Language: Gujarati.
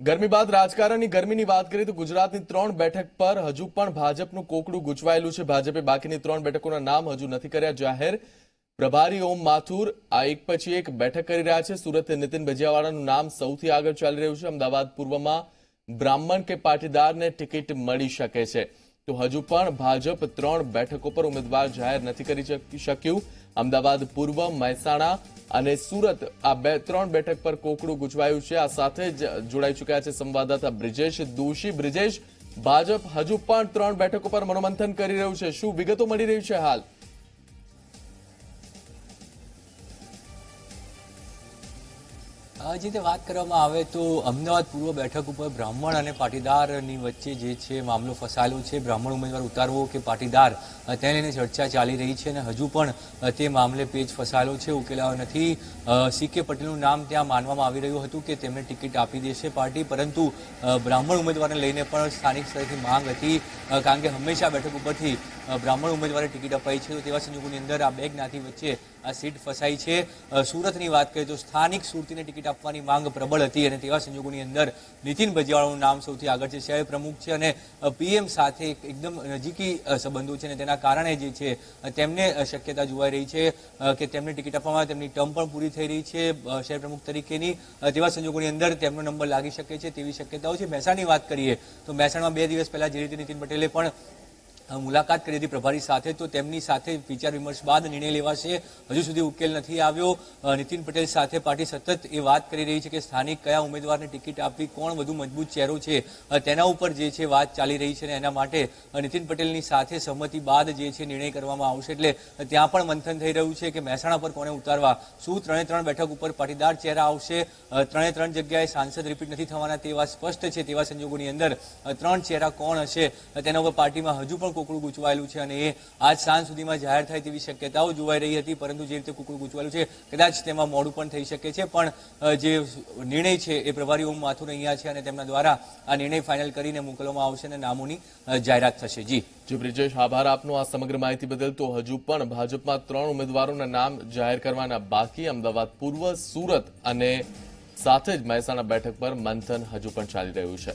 ગરમી બાદ રાજકારણની ગરમીની વાત કરીએ તો ગુજરાતની ત્રણ બેઠક પર હજુ પણ ભાજપનું કોકડું ગૂંચવાયેલું છે. ભાજપે બાકીની ત્રણ બેઠકોના નામ હજુ નથી કર્યા. જાહેર પ્રભારી ઓમ માથુર આ એક પછી એક બેઠક કરી રહ્યા છે. સુરત નીતિન ભજીયાવાળાનું નામ સૌથી આગળ ચાલી રહ્યું છે. અમદાવાદ પૂર્વમાં બ્રાહ્મણ કે પાટીદારને ટિકિટ મળી શકે છે. તો હજુ પણ ભાજપ ત્રણ બેઠકો પર ઉમેદવાર જાહેર નથી કરી શક- શક્યું. અમદાવાદ પૂર્વ મહેસાણા અને સુરત, આ બે, ત્રણ બેઠક પર કોકડું ગુજવાયું છે. આ સાથે જ જોડાઈ ચૂક્યા છે સંવાદદાતા બ્રિજેશ દોશી. બ્રિજેશ, ભાજપ હજુ પણ ત્રણ બેઠકો પર મનોમંથન કરી રહ્યું છે. શું વિગતો મળી રહી છે હાલ? જે રીતે વાત કરવામાં આવે તો અમદાવાદ પૂર્વ બેઠક ઉપર બ્રાહ્મણ અને પાટીદારની વચ્ચે જે છે મામલો ફસાયેલો છે. બ્રાહ્મણ ઉમેદવાર ઉતારવો કે પાટીદાર તેને લઈને ચર્ચા ચાલી રહી છે અને હજુ પણ તે મામલે પેજ ફસાયેલો છે. ઉકેલાયો નથી. સી. કે. પટેલનું નામ ત્યાં માનવામાં આવી રહ્યું હતું કે તેમને ટિકિટ આપી દેશે પાર્ટી, પરંતુ બ્રાહ્મણ ઉમેદવારને લઈને પણ સ્થાનિક સ્તરેથી માંગ હતી કારણ કે હંમેશા બેઠક ઉપરથી બ્રાહ્મણ ઉમેદવારે ટિકિટ અપાઈ છે. તો તેવા સંજોગોની અંદર આ બે જ્ઞાતિ વચ્ચે આ સીટ ફસાઈ છે. સુરતની વાત કરીએ તો સ્થાનિક સુરતીને ટિકિટ આપવાની માંગ પ્રબળ હતી અને તેવા સંજોગોની અંદર નીતિન ભજીયાવાળાનું નામ સૌથી આગળ છે, શહેર પ્રમુખ છે અને પીએમ સાથે એકદમ નજીકી સંબંધો છે અને તેના કારણે જે છે તેમને શક્યતા જોવાઈ રહી છે કે તેમને ટિકિટ આપવામાં તેમની ટર્મ પણ પૂરી થઈ રહી છે શહેર પ્રમુખ તરીકેની તેવા સંજોગોની અંદર તેમનો નંબર લાગી શકે છે તેવી શક્યતાઓ છે. મહેસાણાની વાત કરીએ તો મહેસાણામાં બે દિવસ પહેલા જે રીતે નીતિન પટેલે પણ મુલાકાત કરી હતી પ્રભારી સાથે, તો તેમની સાથે વિચાર વિમર્શ બાદ નિર્ણય લેવાશે. હજુ સુધી ઉકેલ નથી આવ્યો. નીતિન પટેલ સાથે પાર્ટી સતત એ વાત કરી રહી છે કે સ્થાનિક કયા ઉમેદવારને ટિકિટ આપવી, કોણ વધુ મજબૂત ચહેરો છે તેના ઉપર જે છે વાત ચાલી રહી છે અને એના માટે નીતિન પટેલની સાથે સંમતિ બાદ જે છે નિર્ણય કરવામાં આવશે. એટલે ત્યાં પણ મંથન થઈ રહ્યું છે કે મહેસાણા પર કોને ઉતારવા? શું ત્રણે ત્રણ બેઠક ઉપર પાટીદાર ચહેરા આવશે? ત્રણે ત્રણ જગ્યાએ સાંસદ રિપીટ નથી થવાના તેવા સ્પષ્ટ છે તેવા સંજોગોની અંદર. ત્રણ ચહેરા કોણ હશે? તેના ઉપર પાર્ટીમાં હજુ પણ કુકડું ગૂંચવાયેલું છે અને એ આજ સાંજ સુધીમાં જાહેર થાય તેવી શક્યતાઓ જોવાઈ રહી હતી, પરંતુ જે રીતે કુકડું ગૂંચવાયેલું છે, કદાચ તેમાં મોડું પણ થઈ શકે છે. પણ જે નિર્ણય છે એ પ્રભારી ઓમ માથુર અહીંયા છે અને તેમના દ્વારા આ નિર્ણય ફાઇનલ કરીને મોકલવામાં આવશે અને નામોની જાહેરાત થશે. જી. જી, બ્રિજેશ, આભાર આપનો આ સમગ્ર માહિતી બદલ. તો હજુ પણ ભાજપમાં ત્રણ ઉમેદવારોના નામ જાહેર કરવાના બાકી. અમદાવાદ, પૂર્વ, સુરત અને સાથે જ મહેસાણા બેઠક પર મંથન હજુ પણ ચાલી રહ્યું છે.